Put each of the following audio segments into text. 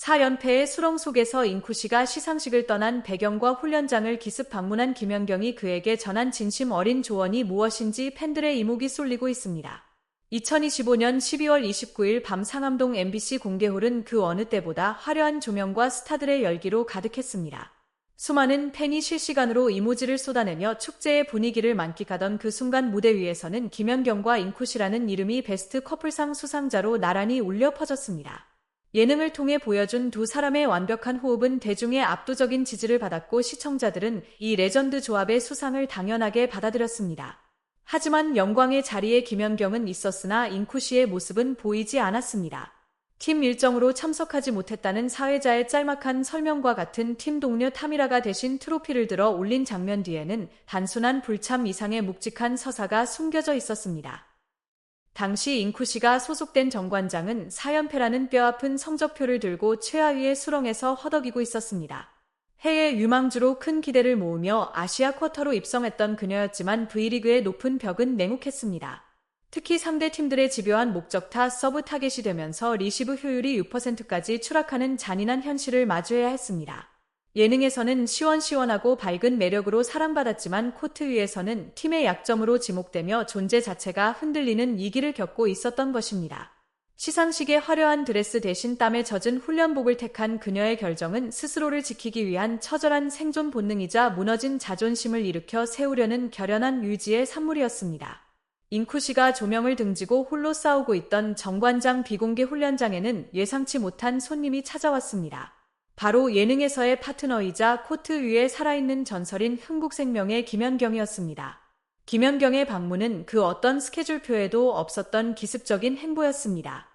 4연패의 수렁 속에서 인쿠 씨가 시상식을 떠난 배경과 훈련장을 기습 방문한 김연경이 그에게 전한 진심 어린 조언이 무엇인지 팬들의 이목이 쏠리고 있습니다. 2025년 12월 29일 밤 상암동 MBC 공개홀은 그 어느 때보다 화려한 조명과 스타들의 열기로 가득했습니다. 수많은 팬이 실시간으로 이모지를 쏟아내며 축제의 분위기를 만끽하던 그 순간 무대 위에서는 김연경과 인쿠시라는 이름이 베스트 커플상 수상자로 나란히 울려 퍼졌습니다. 예능을 통해 보여준 두 사람의 완벽한 호흡은 대중의 압도적인 지지를 받았고 시청자들은 이 레전드 조합의 수상을 당연하게 받아들였습니다. 하지만 영광의 자리에 김연경은 있었으나 인쿠시의 모습은 보이지 않았습니다. 팀 일정으로 참석하지 못했다는 사회자의 짤막한 설명과 같은 팀 동료 타미라가 대신 트로피를 들어 올린 장면 뒤에는 단순한 불참 이상의 묵직한 서사가 숨겨져 있었습니다. 당시 인쿠시가 소속된 정관장은 사연패라는 뼈아픈 성적표를 들고 최하위의 수렁에서 허덕이고 있었습니다. 해외 유망주로 큰 기대를 모으며 아시아 쿼터로 입성했던 그녀였지만 V리그의 높은 벽은 냉혹했습니다. 특히 상대 팀들의 집요한 목적타 서브 타겟이 되면서 리시브 효율이 6%까지 추락하는 잔인한 현실을 마주해야 했습니다. 예능에서는 시원시원하고 밝은 매력으로 사랑받았지만 코트 위에서는 팀의 약점으로 지목되며 존재 자체가 흔들리는 위기를 겪고 있었던 것입니다. 시상식의 화려한 드레스 대신 땀에 젖은 훈련복을 택한 그녀의 결정은 스스로를 지키기 위한 처절한 생존 본능이자 무너진 자존심을 일으켜 세우려는 결연한 유지의 산물이었습니다. 인쿠시가 조명을 등지고 홀로 싸우고 있던 정관장 비공개 훈련장에는 예상치 못한 손님이 찾아왔습니다. 바로 예능에서의 파트너이자 코트 위에 살아있는 전설인 흥국생명의 김연경이었습니다. 김연경의 방문은 그 어떤 스케줄표에도 없었던 기습적인 행보였습니다.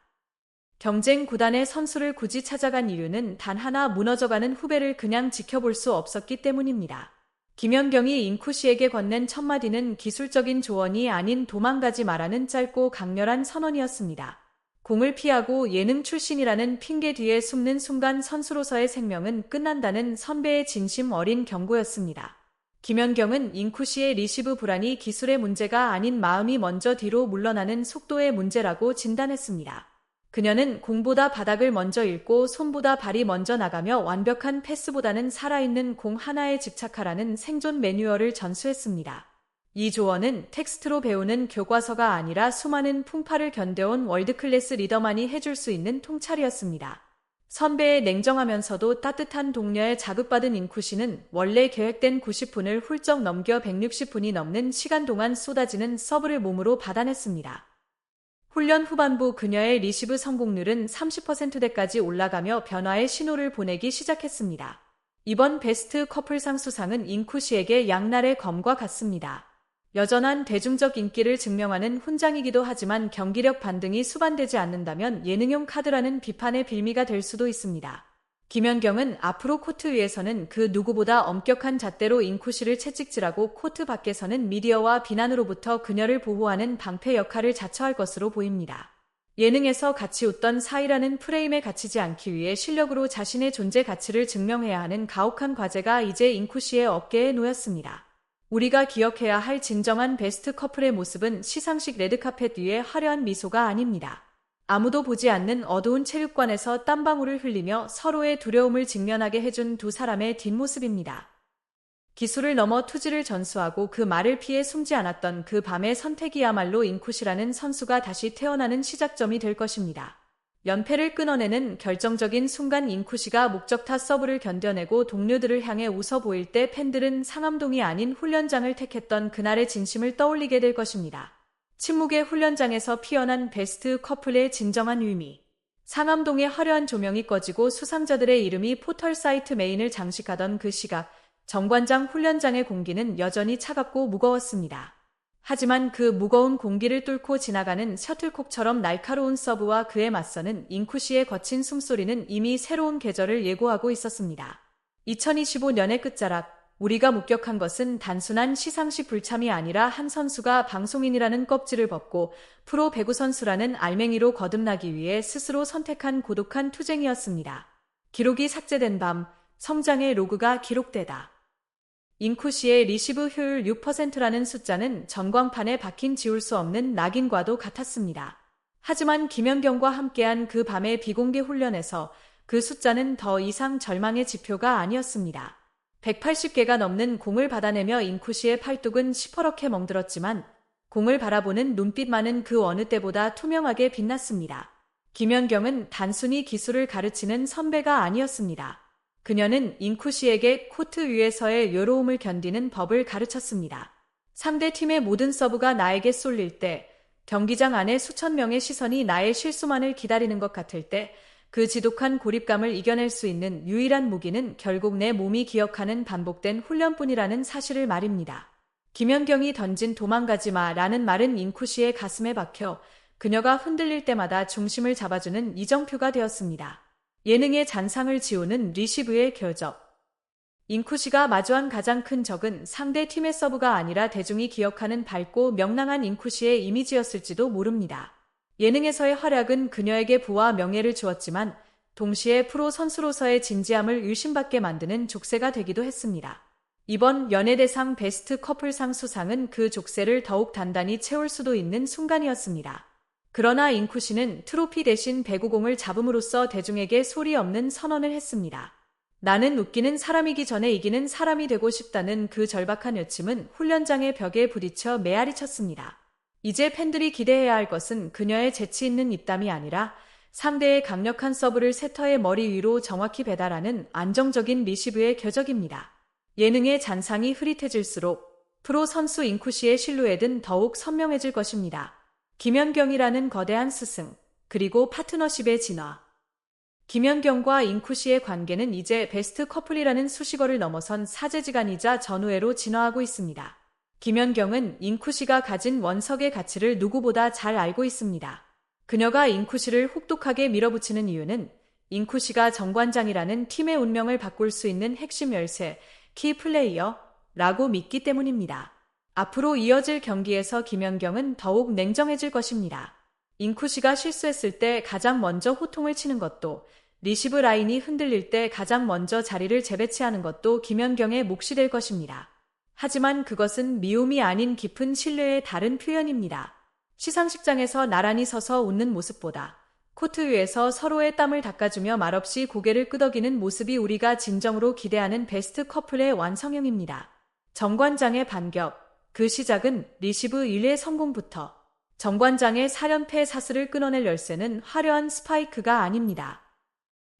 경쟁 구단의 선수를 굳이 찾아간 이유는 단 하나 무너져가는 후배를 그냥 지켜볼 수 없었기 때문입니다. 김연경이 인쿠 씨에게 건넨 첫마디는 기술적인 조언이 아닌 도망가지 말라는 짧고 강렬한 선언이었습니다. 공을 피하고 예능 출신이라는 핑계 뒤에 숨는 순간 선수로서의 생명은 끝난다는 선배의 진심 어린 경고였습니다. 김연경은 인쿠 씨의 리시브 불안이 기술의 문제가 아닌 마음이 먼저 뒤로 물러나는 속도의 문제라고 진단했습니다. 그녀는 공보다 바닥을 먼저 읽고 손보다 발이 먼저 나가며 완벽한 패스보다는 살아있는 공 하나에 집착하라는 생존 매뉴얼을 전수했습니다. 이 조언은 텍스트로 배우는 교과서가 아니라 수많은 풍파를 견뎌온 월드클래스 리더만이 해줄 수 있는 통찰이었습니다. 선배의 냉정하면서도 따뜻한 동료의 자극받은 인쿠시는 원래 계획된 90분을 훌쩍 넘겨 160분이 넘는 시간 동안 쏟아지는 서브를 몸으로 받아냈습니다. 훈련 후반부 그녀의 리시브 성공률은 30%대까지 올라가며 변화의 신호를 보내기 시작했습니다. 이번 베스트 커플상 수상은 인쿠시에게 양날의 검과 같습니다. 여전한 대중적 인기를 증명하는 훈장이기도 하지만 경기력 반등이 수반되지 않는다면 예능용 카드라는 비판의 빌미가 될 수도 있습니다. 김연경은 앞으로 코트 위에서는 그 누구보다 엄격한 잣대로 인쿠시를 채찍질하고 코트 밖에서는 미디어와 비난으로부터 그녀를 보호하는 방패 역할을 자처할 것으로 보입니다. 예능에서 같이 웃던 사이라는 프레임에 갇히지 않기 위해 실력으로 자신의 존재 가치를 증명해야 하는 가혹한 과제가 이제 인쿠시의 어깨에 놓였습니다. 우리가 기억해야 할 진정한 베스트 커플의 모습은 시상식 레드카펫 위의 화려한 미소가 아닙니다. 아무도 보지 않는 어두운 체육관에서 땀방울을 흘리며 서로의 두려움을 직면하게 해준 두 사람의 뒷모습입니다. 기술을 넘어 투지를 전수하고 그 말을 피해 숨지 않았던 그 밤의 선택이야말로 인쿠시라는 선수가 다시 태어나는 시작점이 될 것입니다. 연패를 끊어내는 결정적인 순간 인쿠시가 목적타 서브를 견뎌내고 동료들을 향해 웃어 보일 때 팬들은 상암동이 아닌 훈련장을 택했던 그날의 진심을 떠올리게 될 것입니다. 침묵의 훈련장에서 피어난 베스트 커플의 진정한 의미. 상암동의 화려한 조명이 꺼지고 수상자들의 이름이 포털 사이트 메인을 장식하던 그 시각, 정관장 훈련장의 공기는 여전히 차갑고 무거웠습니다. 하지만 그 무거운 공기를 뚫고 지나가는 셔틀콕처럼 날카로운 서브와 그에 맞서는 인쿠시의 거친 숨소리는 이미 새로운 계절을 예고하고 있었습니다. 2025년의 끝자락, 우리가 목격한 것은 단순한 시상식 불참이 아니라 한 선수가 방송인이라는 껍질을 벗고 프로 배구 선수라는 알맹이로 거듭나기 위해 스스로 선택한 고독한 투쟁이었습니다. 기록이 삭제된 밤, 성장의 로그가 기록되다. 인쿠시의 리시브 효율 6%라는 숫자는 전광판에 박힌 지울 수 없는 낙인과도 같았습니다. 하지만 김연경과 함께한 그 밤의 비공개 훈련에서 그 숫자는 더 이상 절망의 지표가 아니었습니다. 180개가 넘는 공을 받아내며 인쿠시의 팔뚝은 시퍼렇게 멍들었지만 공을 바라보는 눈빛만은 그 어느 때보다 투명하게 빛났습니다. 김연경은 단순히 기술을 가르치는 선배가 아니었습니다. 그녀는 인쿠시에게 코트 위에서의 외로움을 견디는 법을 가르쳤습니다. 상대 팀의 모든 서브가 나에게 쏠릴 때, 경기장 안에 수천 명의 시선이 나의 실수만을 기다리는 것 같을 때, 그 지독한 고립감을 이겨낼 수 있는 유일한 무기는 결국 내 몸이 기억하는 반복된 훈련뿐이라는 사실을 말입니다. 김연경이 던진 도망가지 마 라는 말은 인쿠시의 가슴에 박혀 그녀가 흔들릴 때마다 중심을 잡아주는 이정표가 되었습니다. 예능의 잔상을 지우는 리시브의 겨적. 인쿠시가 마주한 가장 큰 적은 상대 팀의 서브가 아니라 대중이 기억하는 밝고 명랑한 인쿠시의 이미지였을지도 모릅니다. 예능에서의 활약은 그녀에게 부와 명예를 주었지만 동시에 프로 선수로서의 진지함을 의심받게 만드는 족쇄가 되기도 했습니다. 이번 연예대상 베스트 커플상 수상은 그 족쇄를 더욱 단단히 채울 수도 있는 순간이었습니다. 그러나 인쿠시는 트로피 대신 배구공을 잡음으로써 대중에게 소리 없는 선언을 했습니다. 나는 웃기는 사람이기 전에 이기는 사람이 되고 싶다는 그 절박한 요침은 훈련장의 벽에 부딪혀 메아리 쳤습니다. 이제 팬들이 기대해야 할 것은 그녀의 재치 있는 입담이 아니라 상대의 강력한 서브를 세터의 머리 위로 정확히 배달하는 안정적인 리시브의 궤적입니다. 예능의 잔상이 흐릿해질수록 프로 선수 인쿠시의 실루엣은 더욱 선명해질 것입니다. 김연경이라는 거대한 스승, 그리고 파트너십의 진화. 김연경과 인쿠시의 관계는 이제 베스트 커플이라는 수식어를 넘어선 사제지간이자 전우회로 진화하고 있습니다. 김연경은 잉쿠시가 가진 원석의 가치를 누구보다 잘 알고 있습니다. 그녀가 잉쿠시를 혹독하게 밀어붙이는 이유는 잉쿠시가 정관장이라는 팀의 운명을 바꿀 수 있는 핵심 열쇠, 키 플레이어라고 믿기 때문입니다. 앞으로 이어질 경기에서 김연경은 더욱 냉정해질 것입니다. 잉쿠시가 실수했을 때 가장 먼저 호통을 치는 것도 리시브 라인이 흔들릴 때 가장 먼저 자리를 재배치하는 것도 김연경의 몫이 될 것입니다. 하지만 그것은 미움이 아닌 깊은 신뢰의 다른 표현입니다. 시상식장에서 나란히 서서 웃는 모습보다 코트 위에서 서로의 땀을 닦아주며 말없이 고개를 끄덕이는 모습이 우리가 진정으로 기대하는 베스트 커플의 완성형입니다. 정관장의 반격. 그 시작은 리시브 1의 성공부터 정관장의 4연패 사슬을 끊어낼 열쇠는 화려한 스파이크가 아닙니다.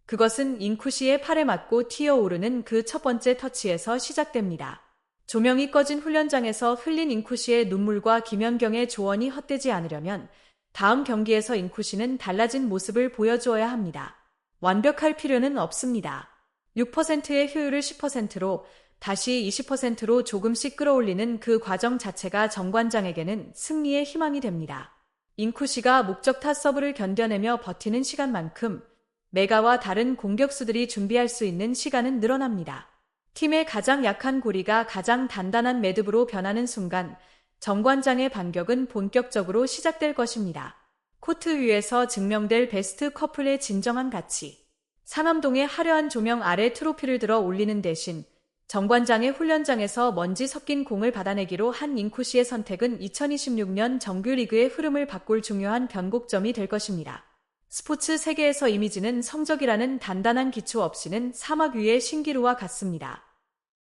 그것은 잉쿠시의 팔에 맞고 튀어오르는 그 첫 번째 터치에서 시작됩니다. 조명이 꺼진 훈련장에서 흘린 잉쿠시의 눈물과 김연경의 조언이 헛되지 않으려면 다음 경기에서 잉쿠시는 달라진 모습을 보여주어야 합니다. 완벽할 필요는 없습니다. 6%의 효율을 10%로 다시 20%로 조금씩 끌어올리는 그 과정 자체가 정관장에게는 승리의 희망이 됩니다. 잉쿠시가 목적 타 서브를 견뎌내며 버티는 시간만큼 메가와 다른 공격수들이 준비할 수 있는 시간은 늘어납니다. 팀의 가장 약한 고리가 가장 단단한 매듭으로 변하는 순간 정관장의 반격은 본격적으로 시작될 것입니다. 코트 위에서 증명될 베스트 커플의 진정한 가치. 상암동의 화려한 조명 아래 트로피를 들어 올리는 대신 정관장의 훈련장에서 먼지 섞인 공을 받아내기로 한 잉쿠시의 선택은 2026년 정규리그의 흐름을 바꿀 중요한 변곡점이 될 것입니다. 스포츠 세계에서 이미지는 성적이라는 단단한 기초 없이는 사막 위의 신기루와 같습니다.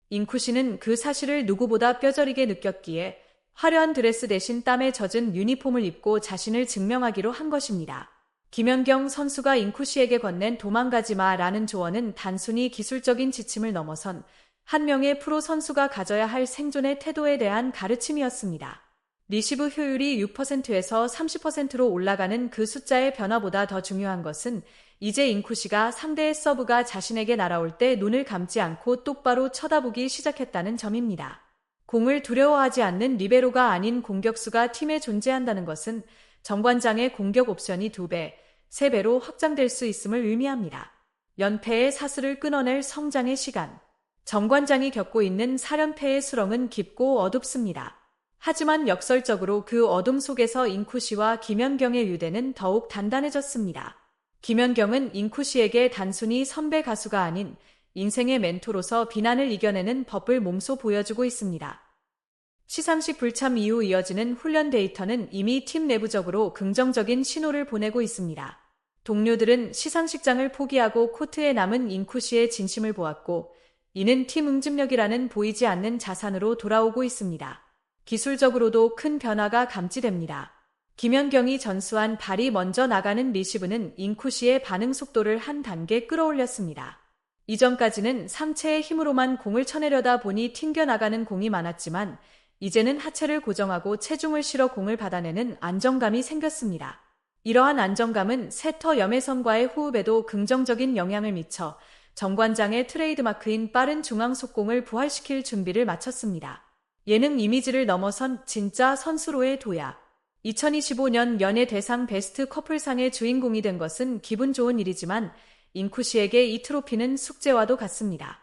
잉쿠시는 그 사실을 누구보다 뼈저리게 느꼈기에 화려한 드레스 대신 땀에 젖은 유니폼을 입고 자신을 증명하기로 한 것입니다. 김연경 선수가 잉쿠시에게 건넨 도망가지 마 라는 조언은 단순히 기술적인 지침을 넘어선 한 명의 프로 선수가 가져야 할 생존의 태도에 대한 가르침이었습니다. 리시브 효율이 6%에서 30%로 올라가는 그 숫자의 변화보다 더 중요한 것은 이제 잉쿠시가 상대의 서브가 자신에게 날아올 때 눈을 감지 않고 똑바로 쳐다보기 시작했다는 점입니다. 공을 두려워하지 않는 리베로가 아닌 공격수가 팀에 존재한다는 것은 정관장의 공격 옵션이 2배, 3배로 확장될 수 있음을 의미합니다. 연패의 사슬을 끊어낼 성장의 시간. 정관장이 겪고 있는 사련패의 수렁은 깊고 어둡습니다. 하지만 역설적으로 그 어둠 속에서 잉쿠시와 김연경의 유대는 더욱 단단해졌습니다. 김연경은 잉쿠시에게 단순히 선배 가수가 아닌 인생의 멘토로서 비난을 이겨내는 법을 몸소 보여주고 있습니다. 시상식 불참 이후 이어지는 훈련 데이터는 이미 팀 내부적으로 긍정적인 신호를 보내고 있습니다. 동료들은 시상식장을 포기하고 코트에 남은 잉쿠 씨의 진심을 보았고 이는 팀 응집력이라는 보이지 않는 자산으로 돌아오고 있습니다. 기술적으로도 큰 변화가 감지됩니다. 김연경이 전수한 발이 먼저 나가는 리시브는 잉쿠 씨의 반응 속도를 한 단계 끌어올렸습니다. 이전까지는 상체의 힘으로만 공을 쳐내려다 보니 튕겨나가는 공이 많았지만 이제는 하체를 고정하고 체중을 실어 공을 받아내는 안정감이 생겼습니다. 이러한 안정감은 세터 염혜선과의 호흡에도 긍정적인 영향을 미쳐 정관장의 트레이드마크인 빠른 중앙 속공을 부활시킬 준비를 마쳤습니다. 예능 이미지를 넘어선 진짜 선수로의 도약. 2025년 연예 대상 베스트 커플상의 주인공이 된 것은 기분 좋은 일이지만 잉쿠 씨에게 이 트로피는 숙제와도 같습니다.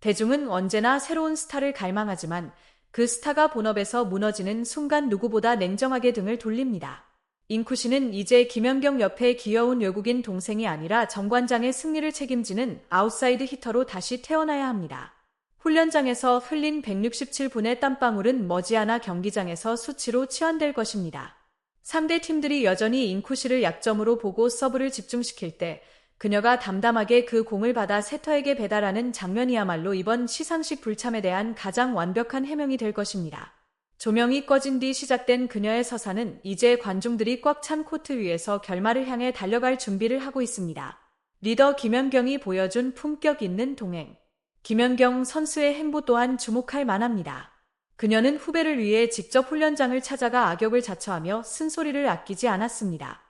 대중은 언제나 새로운 스타를 갈망하지만 그 스타가 본업에서 무너지는 순간 누구보다 냉정하게 등을 돌립니다. 잉쿠 씨는 이제 김연경 옆에 귀여운 외국인 동생이 아니라 정관장의 승리를 책임지는 아웃사이드 히터로 다시 태어나야 합니다. 훈련장에서 흘린 167분의 땀방울은 머지않아 경기장에서 수치로 치환될 것입니다. 상대 팀들이 여전히 잉쿠 씨를 약점으로 보고 서브를 집중시킬 때 그녀가 담담하게 그 공을 받아 세터에게 배달하는 장면이야말로 이번 시상식 불참에 대한 가장 완벽한 해명이 될 것입니다. 조명이 꺼진 뒤 시작된 그녀의 서사는 이제 관중들이 꽉 찬 코트 위에서 결말을 향해 달려갈 준비를 하고 있습니다. 리더 김연경이 보여준 품격 있는 동행. 김연경 선수의 행보 또한 주목할 만합니다. 그녀는 후배를 위해 직접 훈련장을 찾아가 악역을 자처하며 쓴소리를 아끼지 않았습니다.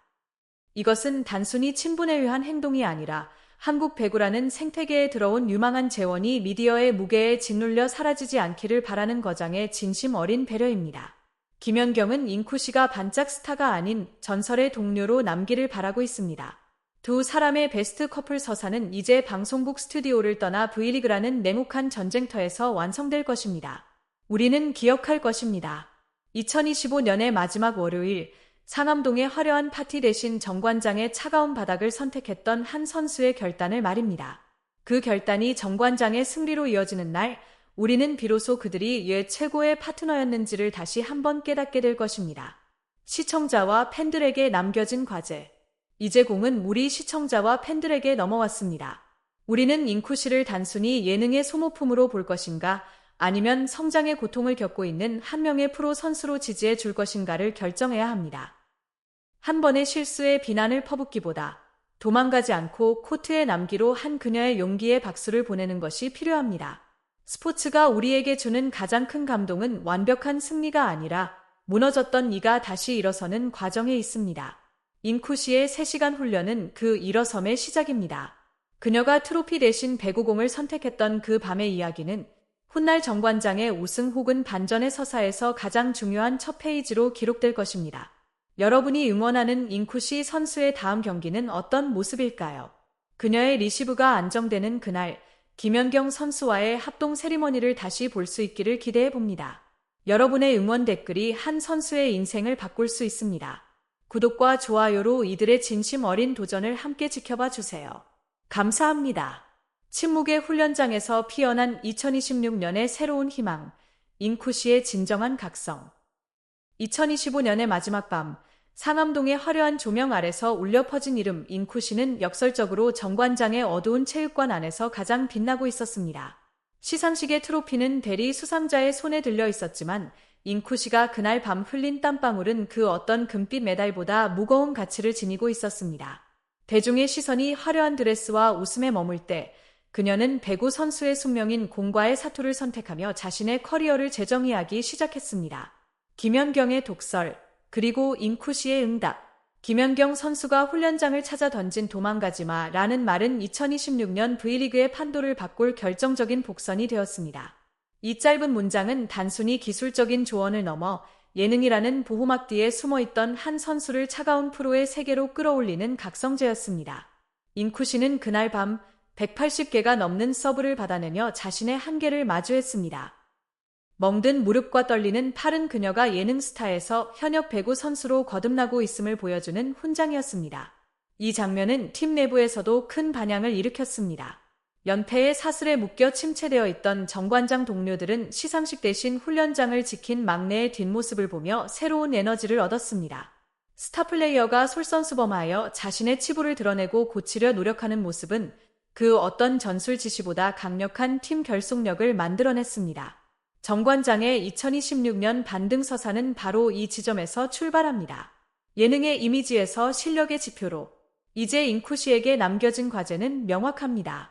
이것은 단순히 친분에 의한 행동이 아니라 한국 배구라는 생태계에 들어온 유망한 재원이 미디어의 무게에 짓눌려 사라지지 않기를 바라는 거장의 진심 어린 배려입니다. 김연경은 잉쿠 씨가 반짝 스타가 아닌 전설의 동료로 남기를 바라고 있습니다. 두 사람의 베스트 커플 서사는 이제 방송국 스튜디오를 떠나 V리그라는 냉혹한 전쟁터에서 완성될 것입니다. 우리는 기억할 것입니다. 2025년의 마지막 월요일 상암동의 화려한 파티 대신 정관장의 차가운 바닥을 선택했던 한 선수의 결단을 말입니다. 그 결단이 정관장의 승리로 이어지는 날 우리는 비로소 그들이 옛 최고의 파트너였는지를 다시 한번 깨닫게 될 것입니다. 시청자와 팬들에게 남겨진 과제. 이제 공은 우리 시청자와 팬들에게 넘어왔습니다. 우리는 잉쿠 씨를 단순히 예능의 소모품으로 볼 것인가 아니면 성장의 고통을 겪고 있는 한 명의 프로 선수로 지지해 줄 것인가를 결정해야 합니다. 한 번의 실수에 비난을 퍼붓기보다 도망가지 않고 코트에 남기로 한 그녀의 용기에 박수를 보내는 것이 필요합니다. 스포츠가 우리에게 주는 가장 큰 감동은 완벽한 승리가 아니라 무너졌던 이가 다시 일어서는 과정에 있습니다. 인쿠 씨의 3시간 훈련은 그 일어섬의 시작입니다. 그녀가 트로피 대신 배구공을 선택했던 그 밤의 이야기는 훗날 정관장의 우승 혹은 반전의 서사에서 가장 중요한 첫 페이지로 기록될 것입니다. 여러분이 응원하는 잉쿠시 선수의 다음 경기는 어떤 모습일까요? 그녀의 리시브가 안정되는 그날 김연경 선수와의 합동 세리머니를 다시 볼 수 있기를 기대해 봅니다. 여러분의 응원 댓글이 한 선수의 인생을 바꿀 수 있습니다. 구독과 좋아요로 이들의 진심 어린 도전을 함께 지켜봐 주세요. 감사합니다. 침묵의 훈련장에서 피어난 2026년의 새로운 희망, 잉쿠시의 진정한 각성. 2025년의 마지막 밤, 상암동의 화려한 조명 아래서 울려 퍼진 이름 잉쿠시는 역설적으로 정관장의 어두운 체육관 안에서 가장 빛나고 있었습니다. 시상식의 트로피는 대리 수상자의 손에 들려 있었지만 잉쿠시가 그날 밤 흘린 땀방울은 그 어떤 금빛 메달보다 무거운 가치를 지니고 있었습니다. 대중의 시선이 화려한 드레스와 웃음에 머물 때 그녀는 배구 선수의 숙명인 공과의 사투를 선택하며 자신의 커리어를 재정의하기 시작했습니다. 김연경의 독설, 그리고 잉쿠시의 응답. 김연경 선수가 훈련장을 찾아 던진 도망가지 마 라는 말은 2026년 V리그의 판도를 바꿀 결정적인 복선이 되었습니다. 이 짧은 문장은 단순히 기술적인 조언을 넘어 예능이라는 보호막 뒤에 숨어있던 한 선수를 차가운 프로의 세계로 끌어올리는 각성제였습니다. 잉쿠시는 그날 밤 180개가 넘는 서브를 받아내며 자신의 한계를 마주했습니다. 멍든 무릎과 떨리는 팔은 그녀가 예능 스타에서 현역 배구 선수로 거듭나고 있음을 보여주는 훈장이었습니다. 이 장면은 팀 내부에서도 큰 반향을 일으켰습니다. 연패의 사슬에 묶여 침체되어 있던 정관장 동료들은 시상식 대신 훈련장을 지킨 막내의 뒷모습을 보며 새로운 에너지를 얻었습니다. 스타 플레이어가 솔선수범하여 자신의 치부를 드러내고 고치려 노력하는 모습은 그 어떤 전술 지시보다 강력한 팀 결속력을 만들어냈습니다. 정관장의 2026년 반등 서사는 바로 이 지점에서 출발합니다. 예능의 이미지에서 실력의 지표로 이제 인쿠시에게 남겨진 과제는 명확합니다.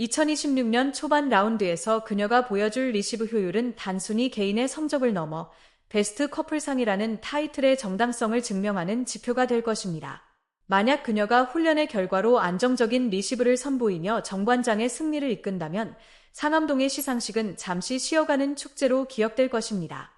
2026년 초반 라운드에서 그녀가 보여줄 리시브 효율은 단순히 개인의 성적을 넘어 베스트 커플상이라는 타이틀의 정당성을 증명하는 지표가 될 것입니다. 만약 그녀가 훈련의 결과로 안정적인 리시브를 선보이며 정관장의 승리를 이끈다면 상암동의 시상식은 잠시 쉬어가는 축제로 기억될 것입니다.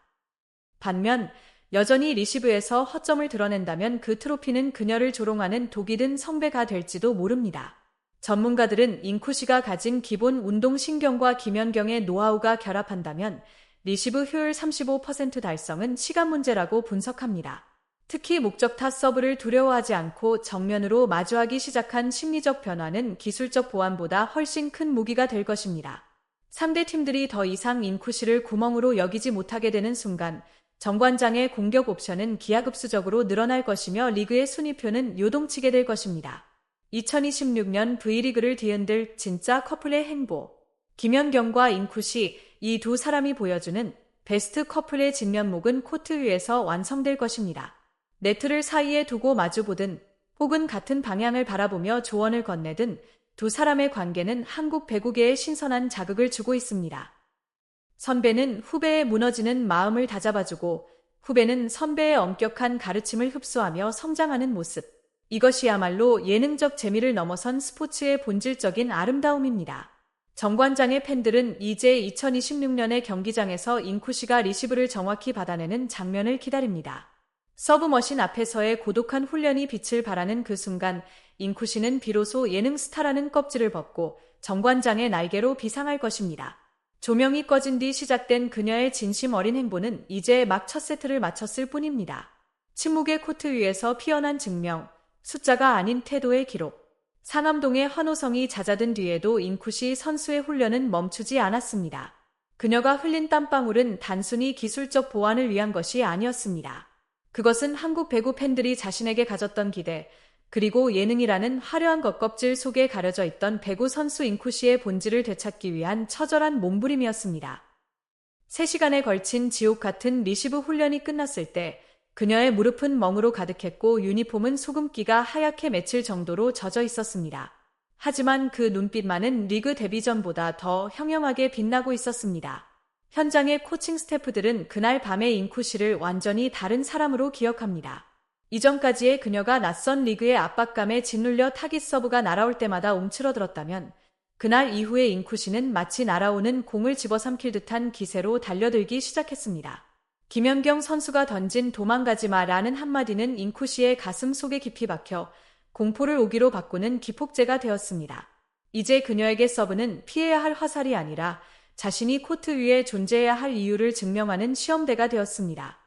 반면 여전히 리시브에서 허점을 드러낸다면 그 트로피는 그녀를 조롱하는 독이 든 성배가 될지도 모릅니다. 전문가들은 인쿠시가 가진 기본 운동 신경과 김연경의 노하우가 결합한다면 리시브 효율 35% 달성은 시간 문제라고 분석합니다. 특히 목적타 서브를 두려워하지 않고 정면으로 마주하기 시작한 심리적 변화는 기술적 보완보다 훨씬 큰 무기가 될 것입니다. 상대 팀들이 더 이상 인쿠시를 구멍으로 여기지 못하게 되는 순간 정관장의 공격 옵션은 기하급수적으로 늘어날 것이며 리그의 순위표는 요동치게 될 것입니다. 2026년 V리그를 뒤흔들 진짜 커플의 행보. 김연경과 인쿠시 이 두 사람이 보여주는 베스트 커플의 진면목은 코트 위에서 완성될 것입니다. 네트를 사이에 두고 마주보든 혹은 같은 방향을 바라보며 조언을 건네든 두 사람의 관계는 한국 배구계에 신선한 자극을 주고 있습니다. 선배는 후배의 무너지는 마음을 다잡아주고 후배는 선배의 엄격한 가르침을 흡수하며 성장하는 모습. 이것이야말로 예능적 재미를 넘어선 스포츠의 본질적인 아름다움입니다. 정관장의 팬들은 이제 2026년의 경기장에서 인쿠시가 리시브를 정확히 받아내는 장면을 기다립니다. 서브머신 앞에서의 고독한 훈련이 빛을 발하는 그 순간 인쿠시는 비로소 예능 스타라는 껍질을 벗고 정관장의 날개로 비상할 것입니다. 조명이 꺼진 뒤 시작된 그녀의 진심 어린 행보는 이제 막 첫 세트를 마쳤을 뿐입니다. 침묵의 코트 위에서 피어난 증명, 숫자가 아닌 태도의 기록. 상암동의 환호성이 잦아든 뒤에도 인쿠시 선수의 훈련은 멈추지 않았습니다. 그녀가 흘린 땀방울은 단순히 기술적 보완을 위한 것이 아니었습니다. 그것은 한국 배구 팬들이 자신에게 가졌던 기대, 그리고 예능이라는 화려한 겉껍질 속에 가려져 있던 배구 선수 인쿠시의 본질을 되찾기 위한 처절한 몸부림이었습니다. 3시간에 걸친 지옥 같은 리시브 훈련이 끝났을 때 그녀의 무릎은 멍으로 가득했고 유니폼은 소금기가 하얗게 맺힐 정도로 젖어 있었습니다. 하지만 그 눈빛만은 리그 데뷔 전보다 더 형형하게 빛나고 있었습니다. 현장의 코칭 스태프들은 그날 밤의 인쿠시를 완전히 다른 사람으로 기억합니다. 이전까지의 그녀가 낯선 리그의 압박감에 짓눌려 타깃 서브가 날아올 때마다 움츠러들었다면 그날 이후의 인쿠시는 마치 날아오는 공을 집어삼킬 듯한 기세로 달려들기 시작했습니다. 김연경 선수가 던진 도망가지 마라는 한마디는 인쿠시의 가슴 속에 깊이 박혀 공포를 오기로 바꾸는 기폭제가 되었습니다. 이제 그녀에게 서브는 피해야 할 화살이 아니라 자신이 코트 위에 존재해야 할 이유를 증명하는 시험대가 되었습니다.